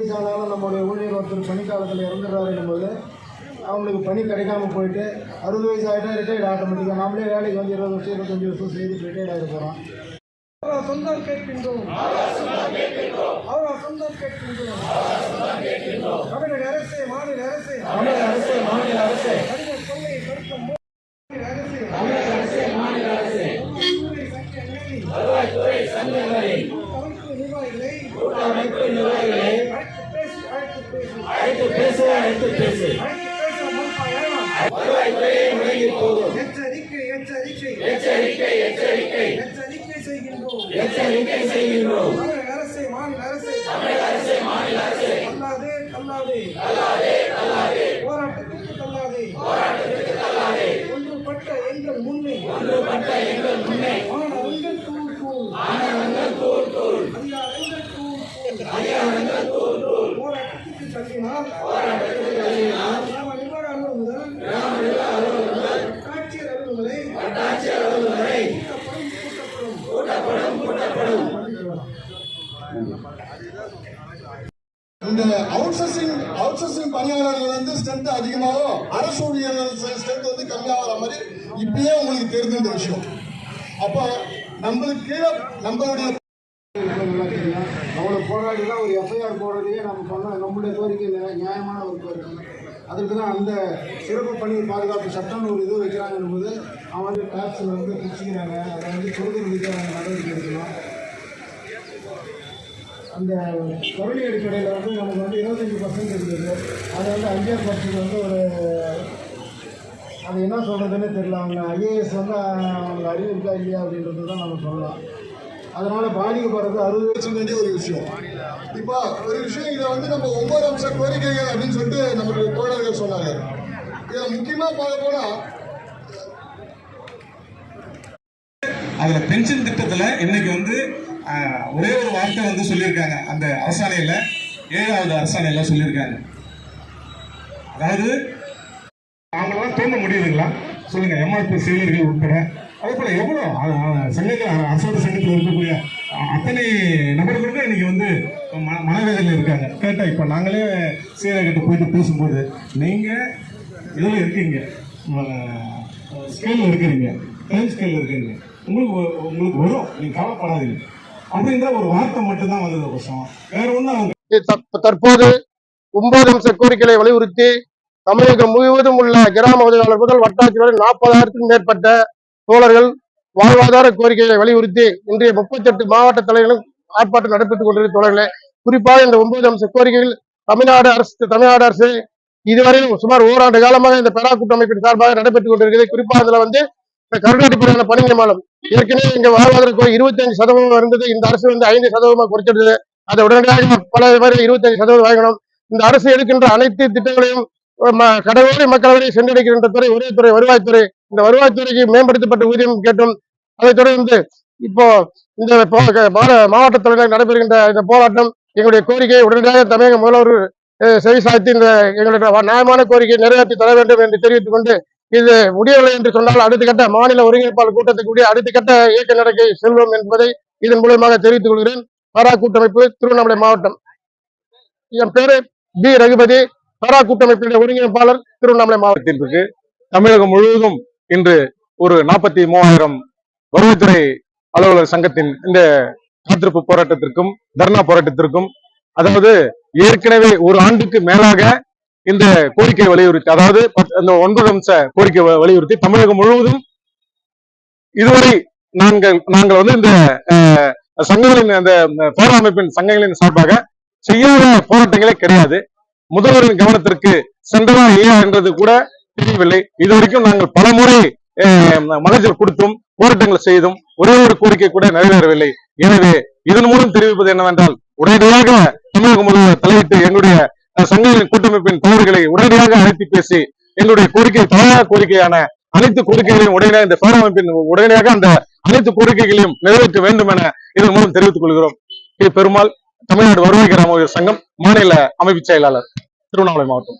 வயசானாலும் நம்மளுடைய ஊழியர் ஒருத்தர் பணிக்காலத்தில் இறந்துடுறாருன்னும் அவங்களுக்கு பணி கிடைக்காம போயிட்டு அறுபது வயசு ஆகிட்டா ரிட்டையர்ட் ஆட்டோமேட்டிக்காக நாமளே வேலைக்கு வந்து இருபது வருஷம் இருபத்தஞ்சு வருஷம் செய்து ரிட்டையர்ட் ஆகிருக்கிறோம் அவரா சொந்தம் கேட்கின்றோம். அவரா சொந்தம் கேட்கின்றோம். தமிழக அரசு மாநில அரசு. எச்சரிக்கை. எச்சரிக்கை செய்கின்றோம். எச்சரிக்கை செய்கின்றோம். இந்த அவுட்சோர்சிங் அவுட்சோர்சிங் பணியாளர்கள் வந்து ஸ்ட்ரென்த் அதிகமாகும் அரசு ஊழியர்கள் ஸ்ட்ரென்த் வந்து கம்மியாகிற மாதிரி இப்பயே உங்களுக்கு தெரிஞ்ச இந்த விஷயம். அப்போ நம்மளுக்கு கீழே நம்மளுடைய அவ்வளோ போராடி தான் ஒரு எஃப்ஐஆர் போடுறதையே நம்ம பண்ண நம்மளுடைய கோரிக்கை நியாயமான ஒரு கோரிக்கை. அதுக்கு தான் அந்த சிறப்பு பணி பாதுகாப்பு சட்டம்னு ஒரு இது வைக்கிறாங்கன்னும் போது அவன் வந்து டேக்ஸில் வந்து பிடிச்சிக்கிறாங்க அதை வந்து கொடுக்கறதுக்கு அவங்க நடவடிக்கை எடுக்கணும். அந்த கருணை அடிப்படையில் வந்து நமக்கு வந்து இருபத்தஞ்சி பர்சன்ட் இருந்தது. அதை வந்து அஞ்சாறு பர்சன்ட் வந்து ஒரு அது என்ன சொல்கிறதுன்னு தெரியல. அவங்க ஐஏஎஸ் வந்து அவங்க அறிவு இருக்கா இல்லையா அப்படின்றது தான் நம்ம சொல்லலாம். அதனால் பாதிக்கப்படுறது அறுபது பேச வேண்டிய ஒரு விஷயம். இப்போ ஒரு விஷயம் இதை வந்து நம்ம ஒவ்வொரு அம்சம் கோரிக்கைகள் அப்படின்னு சொல்லிட்டு நம்மளுடைய தோழர்கள் சொன்னாங்க. இதை முக்கியமாக பார்க்க போனால் அதில் பென்ஷன் திட்டத்தில் இன்னைக்கு வந்து ஒரே ஒரு வார்த்தை வந்து சொல்லியிருக்காங்க. அந்த அரசாணையில் ஏழாவது அரசாணையில் சொல்லியிருக்காங்க. அதாவது அவங்களாம் தூண்ட முடியுதுங்களா? சொல்லுங்க எம்ஆர்பி செயலர்கள் உட்பட. அதே போல எவ்வளோ சங்கங்கள் அரசோட சங்கத்தில் இருக்கக்கூடிய அத்தனை நபர்களுக்கும் இன்னைக்கு வந்து மன மனவேதனையில் இருக்காங்க. கேட்டா இப்போ நாங்களே சீரகிட்ட போயிட்டு பேசும்போது நீங்கள் இதில் இருக்கீங்க. ஸ்கேலில் இருக்கிறீங்க. டைம் ஸ்கேலில் இருக்கிறீங்க உங்களுக்கு உங்களுக்கு வரும். நீங்கள் கவலைப்படாதீங்க. அப்படின்ற ஒரு வார்த்தை மட்டும்தான் வந்தது கோஷம் வேற ஒன்றும் அவங்க தற்போது ஒன்பது அம்ச கோரிக்கைகளை வலியுறுத்தி தமிழகம் முழுவதும் உள்ள கிராம உதவியாளர் முதல் வட்டாட்சி வரை நாற்பதாயிரத்துக்கும் மேற்பட்ட தோழர்கள் வாழ்வாதார கோரிக்கைகளை வலியுறுத்தி இன்றைய முப்பத்தெட்டு மாவட்ட தலைவர்களும் ஆர்ப்பாட்டம் நடைபெற்றுக் கொண்டிருந்த தோழர்களே குறிப்பாக இந்த ஒன்பது அம்ச கோரிக்கைகள் தமிழ்நாடு அரசு தமிழ்நாடு அரசு இதுவரையிலும் சுமார் ஓராண்டு காலமாக இந்த பெரா கூட்டமைப்பின் சார்பாக நடைபெற்றுக் கொண்டிருக்கிறது. குறிப்பாக அதுல வந்து இந்த கருணை அடிப்படையிலான பணி நியமனம் ஏற்கனவே எங்க வாழ்வாதாரம் இருபத்தி அஞ்சு சதவீதம் இருந்தது. இந்த அரசு வந்து ஐந்து சதவீதமா குறைச்சிடுது அதை உடனடியாக பல பேர் இருபத்தஞ்சு சதவீதம் வாங்கணும். இந்த அரசு எடுக்கின்ற அனைத்து திட்டங்களையும் கடவுளை மக்களவரை சென்றடைக்கின்ற துறை ஒரே துறை வருவாய்த்துறை இந்த வருவாய்த்துறைக்கு மேம்படுத்தப்பட்ட ஊதியம் கேட்டும். அதைத் தொடர்ந்து இப்போ இந்த மாவட்ட மாவட்ட நடைபெறுகின்ற இந்த போராட்டம் எங்களுடைய கோரிக்கையை உடனடியாக தமிழக முதல்வர் செவி சாய்த்து இந்த எங்களுடைய நியாயமான கோரிக்கையை நிறைவேற்றி தர வேண்டும் என்று தெரிவித்துக் கொண்டு இது முடியவில்லை என்று சொன்னால் அடுத்த கட்ட மாநில ஒருங்கிணைப்பாளர் கூட்டத்துக்கு கூடிய அடுத்த கட்ட இயக்க நடக்கை செல்வோம் என்பதை இதன் மூலமாக தெரிவித்துக் கொள்கிறேன். பரா கூட்டமைப்பு திருவண்ணாமலை மாவட்டம். என் பேரு பி ரகுபதி. பரா கூட்டமைப்பினுடைய ஒருங்கிணைப்பாளர் திருவண்ணாமலை மாவட்டத்திற்கு தமிழகம் முழுவதும் இன்று ஒரு நாற்பத்தி மூவாயிரம் வருவாய்த்துறை அலுவலர் சங்கத்தின் இந்த காத்திருப்பு போராட்டத்திற்கும் தர்ணா போராட்டத்திற்கும் அதாவது ஏற்கனவே ஒரு ஆண்டுக்கு மேலாக இந்த கோரிக்கை வலியுறுத்தி அதாவது அந்த ஒன்பது அம்ச கோரிக்கை வலியுறுத்தி தமிழகம் முழுவதும் இதுவரை நாங்கள் நாங்கள் வந்து இந்த சங்கங்களின் அந்த போரா அமைப்பின் சங்கங்களின் சார்பாக செய்யாத போராட்டங்களே கிடையாது. முதல்வரின் கவனத்திற்கு சென்றதா இல்லையா என்றது கூட தெரியவில்லை. இதுவரைக்கும் நாங்கள் பல முறை மகஜர் கொடுத்தும் போராட்டங்கள் செய்தும் ஒரே ஒரு கோரிக்கை கூட நிறைவேறவில்லை. எனவே இதன் மூலம் தெரிவிப்பது என்னவென்றால் உடனடியாக தமிழக முதல்வர் தலையிட்டு எங்களுடைய சங்கங்களின் கூட்டமைப்பின் தலைவர்களை உடனடியாக அழைத்து பேசி எங்களுடைய கோரிக்கை தலையாய கோரிக்கையான அனைத்து கோரிக்கைகளையும் உடனடியாக இந்த பேரமைப்பின் உடனடியாக அந்த அனைத்து கோரிக்கைகளையும் நிறைவேற்ற வேண்டும் என இதன் மூலம் தெரிவித்துக் கொள்கிறோம். இது பெருமாள் தமிழ்நாடு வருவாய் கிராம சங்கம் மாநில அமைப்பு செயலாளர் திருவண்ணாமலை மாவட்டம்.